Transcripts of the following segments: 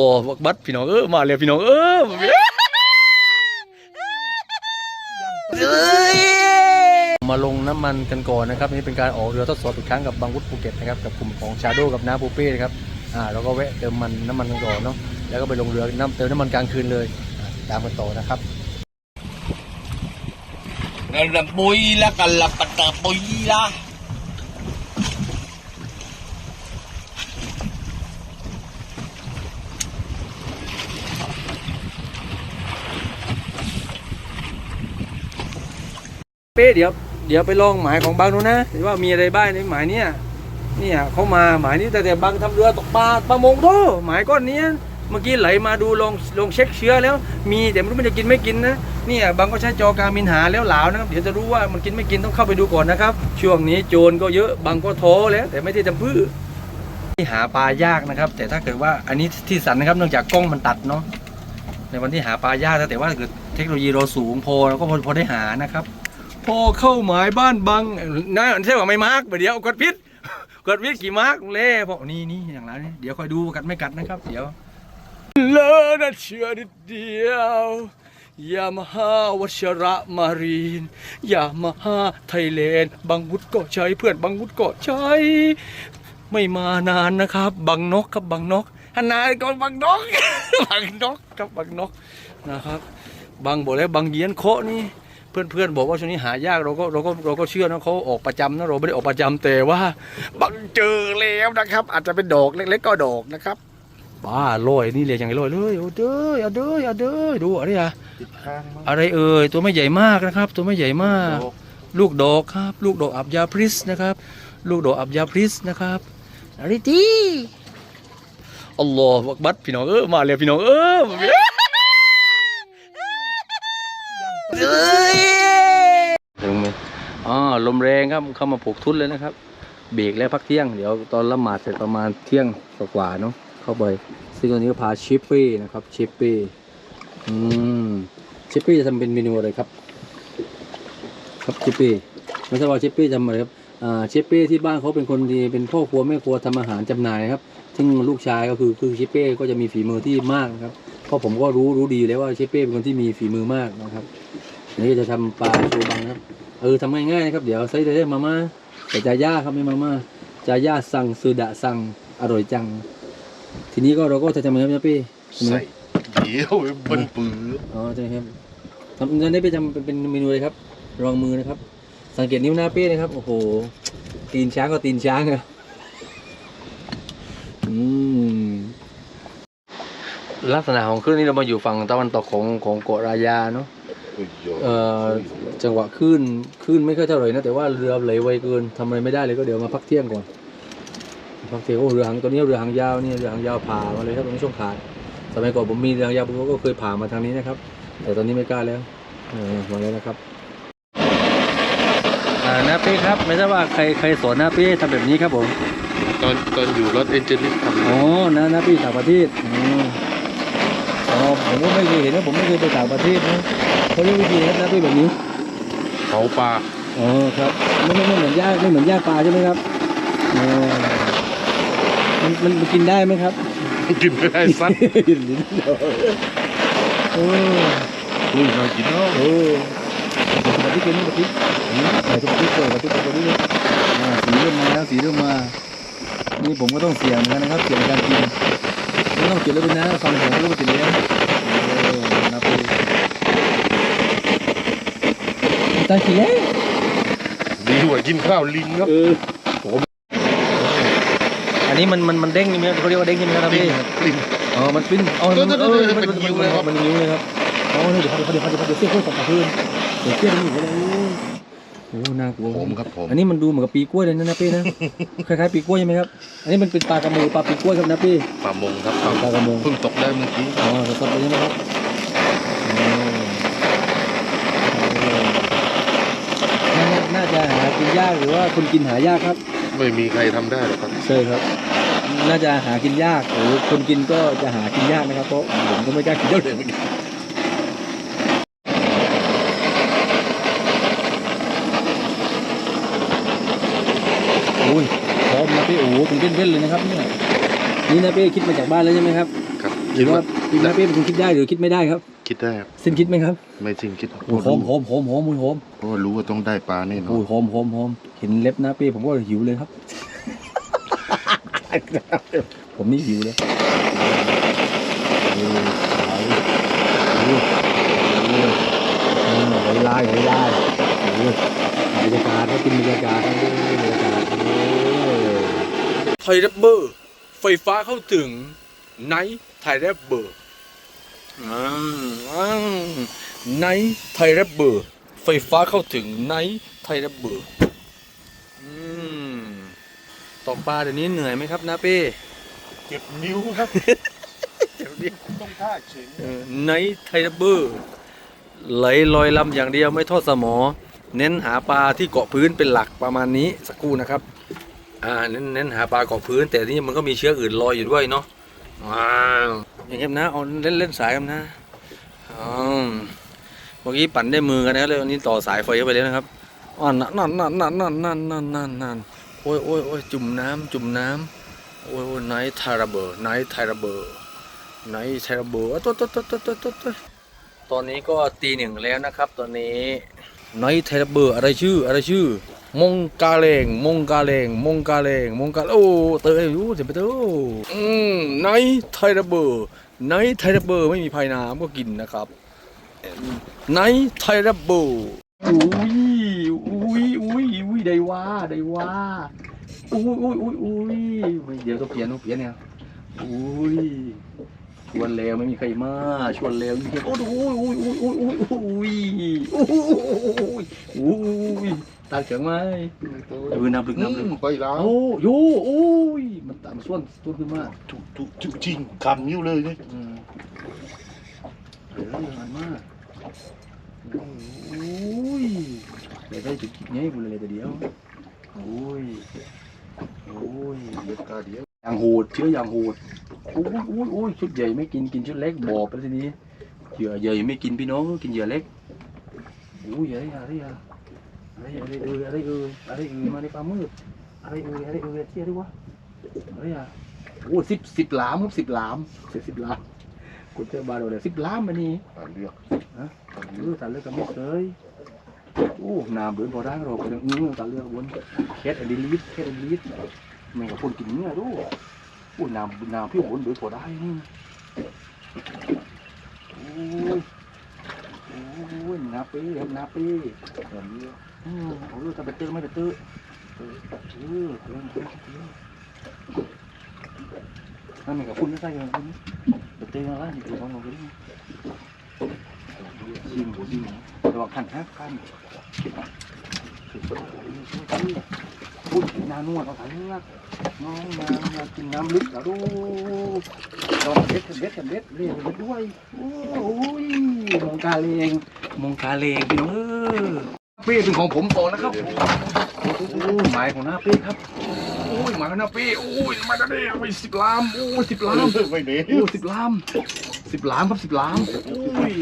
ลอฮฺอักบัดพี่น้องเออมาเลยพี่น้องเออมาลงน้ำมันกันก่อนนะครับนี่เป็นการออกเรือทดสอบอีกครั้งกับบางวุฒภูเก็ตนะครับกับกลุ่มของชาโดกับน้าปูเป้นะครับอ่าเราก็แวะเติมมันน้ำมันกันก่อนเนาะแล้วก็ไปลงเรือน้ำเติมน้ำมันกลางคืนเลยอ่าตามกันต่อนะครับ Nalaboy la, kalapataboy la. เป้ เดี๋ยวเดี๋ยวไปลองหมายของบางดูนะว่ามีอะไรบ้างในหมายเนี้ยเนี่ยเขามาหมายนี้แต่แต่บางทำเรือตกปลาประมงโตหมายก้อนนี้เมื่อกี้ไหลมาดูลองลองเช็คเชื้อแล้ว มีแต่ไม่รู้มันจะกินไม่กินนะเนี่ยบางก็ใช้จอการมินหาแล้วหลาวนะครับเดี๋ยวจะรู้ว่ามันกินไม่กินต้องเข้าไปดูก่อนนะครับ ช่วงนี้โจรก็เยอะบางก็ท้อแล้ว แต่ไม่ได้จำพื้ที่หาปลายากนะครับ แต่ถ้าเกิดว่าอันนี้ที่สันนะครับเนื่องจากกล้องมันตัดเนาะในวันที่หาปลายากแต่ว่าเกิดเทคโนโลยีเราสูงพอเราก็พอได้หานะครับ พอเข้าหมายบ้านบังนะใช่ว่าไม่มาร์กเดี๋ยวกดพิษกดพิษกี่มาร์กเล่พอนี่นี่อย่างไรนี่เดี๋ยวคอยดูกัดไม่กัดนะครับ เดี๋ยวเลอนะเชื่อนิดเดียวยามาฮ่าวชระมารีนยามาฮ่าไทยแลนด์บางวุฒก็ใช้เพื่อนบางวุฒก็ใช้ ไม่มานานนะครับ บางนกครับบางนกฮันนาก่อนบางนกบางนกครับบางนกนะครับ บางบอกแล้วบางเยียนเคนี่ เพื่อนๆบอกว่าช่วงนี้หายากเราก็เราก็เราก็เชื่อนะเขาออกประจำนะเราไม่ได้ออกประจำแต่ว่าบังเจอแล้วนะครับ อาจจะเป็นดอกเล็กๆก็ดอกนะครับบ้าลอยนี่เลยอย่างไรลอยเลยเอาเด้อเอาเด้อเอาเด้อดูอะไรอะติดข้างมั้งอะไรเอ่ยตัวไม่ใหญ่มากนะครับ ตัวไม่ใหญ่มาก ลูกดอกครับ ลูกดอกอับยาพริสนะครับ ลูกดอกอับยาพริสนะครับอะไรดีอัลลอฮฺอักบัดพี่น้องเออมาเลยพี่น้องเออถึงไหมอ๋อ ลมแรงครับเข้ามาปลูกทุนเลยนะครับ เบรกแล้วพักเที่ยงเดี๋ยวตอนละหมาดเสร็จประมาณเที่ยงกว่าๆเนาะเข้าไปซึ่งตอนนี้ก็พาชิปปี้นะครับชิปปี้อืมชิปปี้จะทำเป็นเมนูอะไรครับ ครับชิปปี้ไม่ทราบว่าชิปปี้ทำอะไรครับอ่าชิปปี้ที่บ้านเขาเป็นคนดีเป็นพ่อครัวแม่ครัวทำอาหารจำหน่ายครับซึ่งลูกชายก็คือคือชิปเป้ก็จะมีฝีมือที่มากครับเพราะผมก็รู้รู้ดีแล้วว่าชิปเป้เป็นคนที่มีฝีมือมากนะครับอันนี้จะทำปลาโชบังนะครับ เออทำง่ายๆนะครับเดี๋ยวใส่ได้มาม่าแต่จาย่าครับไม่มาม่าจาย่าสั่งซูดะสั่งอร่อยจัง ทีนี้ก็เราก็จะทำยังไงครับชิปเป้ทำยังไงใส่เดี๋ยวบนปืออ๋อใช่ครับทำตอนนี้ไปทำเป็นเป็นเมนูเลยครับรองมือนะครับ สังเกตนิ้วหน้าเป้นะครับโอ้โหตีนช้างก็ตีนช้างอะอืมลักษณะของคลื่นนี่เรามาอยู่ฝั่งตะวันตกของของเกาะรายาเนาะเอ่อ จังหวะคลื่นคลื่นไม่ค่อยเท่าไหร่นะแต่ว่าเรือไหลไวเกินทำอะไรไม่ได้เลยก็เดี๋ยวมาพักเที่ยงก่อนพักเที่ยงโอ้เรือหางตัวนี้เรือหางยาวนี่เรือหางยาวผ่ามาเลยครับตรงนี้ช่วงขาดสมัยก่อนผมมีเรือหางยาวผมก็เคยผ่ามาทางนี้นะครับ แต่ตอนนี้ไม่กล้าแล้วเออมาแล้วนะครับอ่านาเป้ครับไม่ทราบว่าใครใครสอนนาเป้ทำแบบนี้ครับผมตอนตอนอยู่รถเอนจินิสทำอ๋อนะนาเป้ต่างประเทศอ๋ออ๋อ ผมก็ไม่เคยเห็นนะผมไม่เคยไปต่างประเทศนะเขาเรียกวิธีครับนาเป้แบบนี้เผาปลาอ๋อครับไม่ไม่ไม่เหมือนย่างไม่เหมือนย่างปลาใช่ไหมครับอ๋อมันมันมันกินได้ไหมครับกินไม่ได้สั้นลิ้นเดียวโอ้อุ้ยน่ากินเนาะโอ้ปฏิกิริยาปฏิใส่ปฏิกิริยาปฏิกิริยาอ่าสีเริ่มมาแล้วสีเริ่มมานี่ผมก็ต้องเสี่ยงเหมือนกันนะครับเสี่ยงในการกินไม่ต้องกินแล้วเป็นนะฟังผมก็รู้ว่ากินแล้วโอ้นับไป ตายกินแล้วดีกว่ากินข้าวลิงเนาะเอออันนี้มันมันมันเด้งนี่ไหมเขาเรียกว่าเด้งใช่ไหมครับพี่ลิงอ๋อมันปิ้นอ๋อมันเดี๋ยวมันเดี๋เอยวอเดี๋ยวมันเป็นนิ้วเลยครับมันนิ้วเลยครับอ๋อเดี๋ยวเดี๋ยวเดี๋ยวเดี๋ยวเดี๋ยวเสี้ยกล้วยตกกระพื้นเดี๋ยวเสี้ยมันอยู่ก็เลยโอ้น่ากลัวผมครับผมอันนี้มันดูเหมือนกับปีกล้วยเลยนะนะพี่นะคล้ายๆปีกล้วยใช่ไหมครับ อันนี้มันเป็นปลากระมูปลาปีกล้วยครับนะพี่ปลามงครับปลาปลากระมงเพิ่งตกได้เมื่อกี้อ๋อสดๆเลยใช่ไหมครับอ๋อ น่าน่าจะหากินยากหรือว่าคนกินหายากครับ ไม่มีใครทำได้หรอกครับใช่ครับ น่าจะหากินยากหรือคนกินก็จะหากินยากนะครับเพราะผมก็ไม่กล้ากินเท่าไหร่เหมือนกันโอ้ยพร้อมนะพี่โอ้เป็นเว้นๆเลยนะครับเนี่ยนี่นะพี่คิดมาจากบ้านแล้วใช่ไหมครับ ครับหรือว่าพี่นาเป้เป็นคนคิดได้หรือคิดไม่ได้ครับ คิดได้ครับสิ้นคิดไหมครับไม่จริงคิดโอ้ยโหมโหมโหมโหมโหมโหมเพราะว่ารู้ว่าต้องได้ปลาแน่นอโอ้นยโหมโหมโหมเห็นเล็บนาเป้ผมก็หิวเลยครับ ผมนี่หิวเลยไหลลายไหลลายบรรยากาศก็กินบรรยากาศบรรยากาศไทยแรปเบอร์ ไฟฟ้าเข้าถึงไนท์ไทยแรปเบอร์ ไนท์ไทยแรปเบอร์ไฟฟ้าเข้าถึงไนท์ไทยแรปเบอร์อืมตกปลาเดี๋ยวนี้เหนื่อยไหมครับนาเป้เก็บนิ้วครับเดี๋ยวนี้ต้องท่าเฉยไนท์ไทยแรปเบอร์ไหลลอยลำอย่างเดียวไม่ทอดสมอ เน้นหาปลาที่เกาะพื้นเป็นหลักประมาณนี้สักครู่นะครับอ่าเน้นเน้นหาปลาเกาะพื้น แต่นี่มันก็มีเชื้ออื่นลอยอยู่ด้วยเนาะว้าว อย่างเงี้ยนะเอาเล่นเล่นสายกันนะอ๋อเมื่อกี้ปั่นได้มือกันนะเลยวันนี้ต่อสายไฟเข้าไปแล้วนะครับอ๋อนั่นนั่นนั่นนั่นนั่นนั่นนั่นนั่นนั่นโอ้ยโอ้ยโอ้ยจุ่มน้ำจุ่มน้ำโอ้ยโอ้ยไนท์ไทระเบอร์ไนท์ไทระเบอร์ไนท์ไทระเบอร์ตุ๊ดตุ๊ดตุ๊ดตุ๊ดตุ๊ดตุ๊ดตอนนี้ก็ตีหนึ่งแล้วนะครับ ตอนนี้ไนท์ไทระเบอร์อะไรชื่ออะไรชื่อ มงกาเลงมงกาเลงมงกาเลงมงกาโอ้เตยอยู่เดี๋ยไปเตออืมไนท์ไทระเบอร์ไนท์ไทระเบอร์ไม่มีภัยน้ำก็กินนะครับไนท์ไทระเบอร์อุ้ยอุ้ยอุ้ยอุ้ยได้ว่าได้ว่าอุ้ยอุ้ยอุ้ยอุ้ยเดี๋ยวต้องเปลี่ยนต้องเปลี่ยนเนี่ยอุ้ย ชวนแล้วไม่มีใครมาชวนแล้วไม่มีใครโอ้ยอุ้ยอุ้ยอุ้ยอุ้ยอุ้ยอุ้ยอุ้ยอุ้ยตาเฉียงไหมเออน้ำลึกน้ำลึกไปแล้วโอ้โยโอ้ยมันตามส่วนส่วนขึ้นมาถูกถูกถูกจริงคำนิ้วเลยเนี่ยอืมเดี๋ยวเราหันมาโอ้ยเดี๋ยวได้จุดคิดง่ายกูเลยแต่เดียวโอ้ยโอ้ยเดี๋ยวกาเดียวอย่างโหดเชื้ออย่างโหดโอ้ยโอ้ยโอ้ยชุดใหญ่ไม่กินกินชุดเล็กบอบไปทีนี้เหยื่อใหญ่ไม่กินพี่น้องกินเหยื่อเล็กโอ้ยอะไรอะไรอะไรอะไรเอออะไรเอออะไรเออมาในปลามืดอะไรเอออะไรเออเที่ยด้วยวะอะไรอะโอ้สิบสิบหลามครับสิบหลามเสียสิบหลามกูเจอบาโดเลยสิบหลามมันนี่ตาเลือกฮะเออตาเลือกกับไม่เคยโอ้น้ำเบือนพอได้เราไปเนื้อตาเลือกบนแคทอดีลิสแคทอดีลิสแม่งกับคนกินเนื้อดูโอู้น้ำน้ำพี่โหนหรือโถได้นี่โอ้ยโอ้ยนาปีนาปีเห็นเยอะอือโอ้ยจะไปตื้อไม่ไปตื้อเตออเตออเตออนั่นเหมือนกับคุณไม่ใช่ยังคุณไปตื้อแล้วนี่คือของเราเลยซิมหัวดีนระวังขันห้าขันสุดยอดเลย น้านวดเอาถ่ายเลือกน้องมามากินน้ำลึกแล้วดูลองเด็ดเด็ดเด็ดเรียกเด็ดด้วยโอ้ยมงกาเลงมงกาเลงพี่น้องเออเป้เป็นของผมก่อนนะครับโอ้โหมายของหน้าเป้ครับโอ้ยหมาหน้าเป้โอ้ยมากันได้ไปสิบล้ามโอ้ยสิบล้ามไม่เน้โอ้สิบล้ามสิบล้ามครับสิบล้ามโอ้ย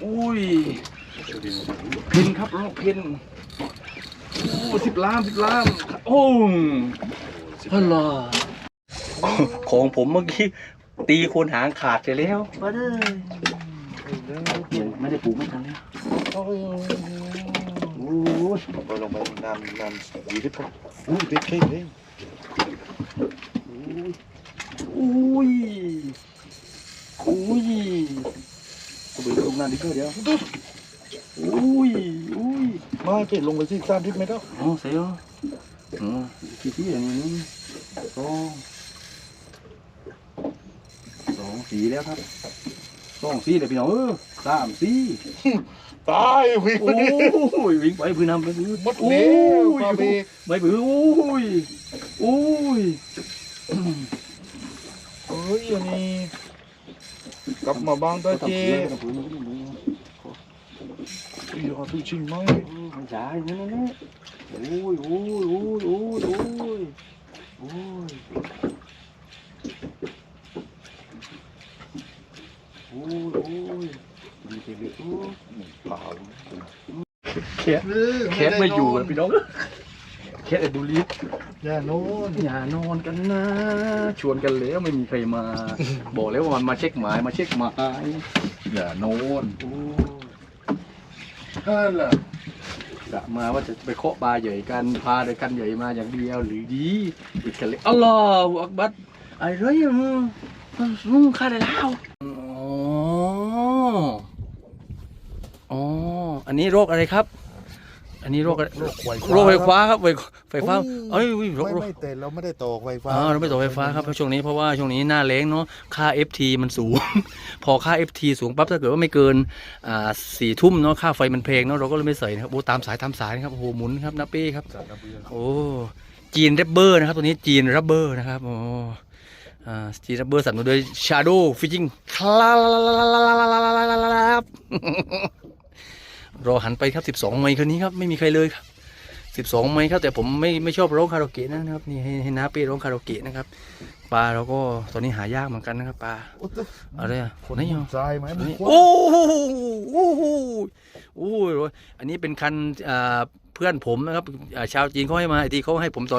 โอ้ยเพนครับลอกเพน โอ้สิบล้ามสิบล้ามโอ้ฮัลโหลของผมเมื่อกี้ตีโคนหางขาดไปแล้วมาเด้อไม่ได้ปลูกไม่ทันแล้วโอ้ยไปลงไปน้ำน้ำดีที่พออู้เด็กเข่งเองอุ้ยอุ้ยกูไปลงน้ำดิเกอร์เดี๋ยวอุ้ยอุ้ย มาเจ็ดลงไปที่สามทิศไม่ได้อ๋อเสียอ๋อกี่ที่อย่างนี้สองสองสีแล้วครับสองสีเลยพี่น้องเออสามสีตายวิ่งโอ้ยวิ่งไปพื้นน้ำไปพื้นหมดแล้วปลาเบรกไปพื้นโอ้ยโอ้ยเฮ้ยอันนี้กลับมาบ้างตัวเจ๊กับ พื้นกับพื้นอีรอตู้ชิงไหมไม่ใช่นั่นนั่นโอ้ยโอ้ยโอ้ยโอ้ยโอ้ยโอ้ยโอ้ยโอ้ยมีเทวิโอ้ยเปล่าแคทแคทไม่อยู่เลยพี่น้องแคทดูลิฟอย่าโน่นอย่านอนกันนะ ชวนกันแล้วไม่มีใครมา บอกแล้วว่ามันมาเช็คหมายมาเช็คหมายอย่าโน่นนั่ นแหละกะมาว่าจะไปเคาะบาร์ใหญ่กันพาเด็กกันใหญ่มาอย่างเดียวหรือดีอีกกันเลยอัลลอฮฺอักบัดไอ้เรื่องมึงมึงฆ่าได้แล้วอ๋อ อ๋อ อันนี้โรคอะไรครับ อันนี้โรคอะไรโรคไฟโรคไฟฟ้าครับไฟไฟฟ้าเอ้ยโรคไม่โรคไม่แต่เราไม่ได้ต่อไฟฟ้าอ่าเราไม่ต่อไฟฟ้าครับเพราะช่วงนี้เพราะว่าช่วงนี้หน้าแล้งเนาะค่า FT มันสูง พอค่า FT สูงปั๊บถ้าเกิดว่าไม่เกินอ่าสี่ทุ่มเนาะค่าไฟมันแพงเนาะเราก็เลยไม่ใส่นะครับโอ้ตามสายตามสายนะครับโอ้โหหมุนครับนับเป้ครับจัดระเบียงโอ้จีนแรบเบอร์นะครับตัวนี้จีนแรบเบอร์นะครับโอ้อ่าจีนแรบเบอร์สั่นมาด้วยชาโดว์ฟิจิงคลาบ รอหันไปครับ 12 ไมค์คืนนี้ครับไม่มีใครเลยครับ 12 ไมค์ครับแต่ผมไม่ไม่ชอบร้องคาราโอเกะนะครับนี่ให้ให้น้าเป้ร้องคาราโอเกะนะครับปลาเราก็ตอนนี้หายากเหมือนกันนะครับปลาโอ้โหอะไรอะคนไหนมุอะมซ้ายไหมมันนี่กว้างโอ้โหโอ้โหโอ้โหอันนี้เป็นคันอ่าเพื่อนผมนะครับอ่าชาวจีนเขาให้มาไอ้ที่เขาให้ผมตอน